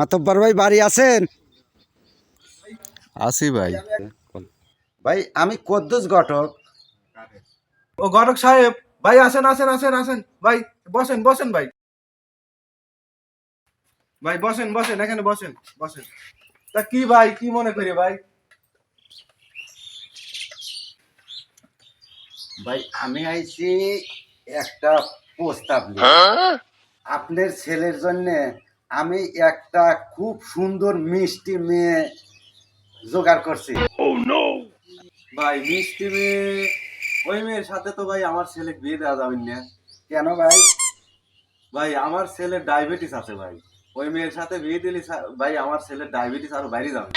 মাতব্বর ভাই বাড়ি আছেন? আসি ভাই। ভাই আমি কদ্দুস ঘটক। ও ঘটক সাহেব ভাই আসেন আসেন আসেন আসেন। ভাই বসেন বসেন ভাই। ভাই বসেন বসেন এখানে বসেন বসেন। তা কি ভাই কি মনে করি ভাই? ভাই আমি আইছি একটা প্রস্তাব নিয়ে। আপনার ছেলের জন্য আমি একটা খুব সুন্দর মিষ্টি মেয়ে জোগাড় করছি। ভাই মিষ্টি মেয়ে ওই মেয়ের সাথে তো ভাই আমার ছেলে বিয়ে দেওয়া যাবে না। কেন ভাই? ভাই আমার ছেলে ডায়াবেটিস আছে ভাই। ওই মেয়ের সাথে বিয়ে দিলে ভাই আমার ছেলে ডায়াবেটিস আরও বাইরে যাবে।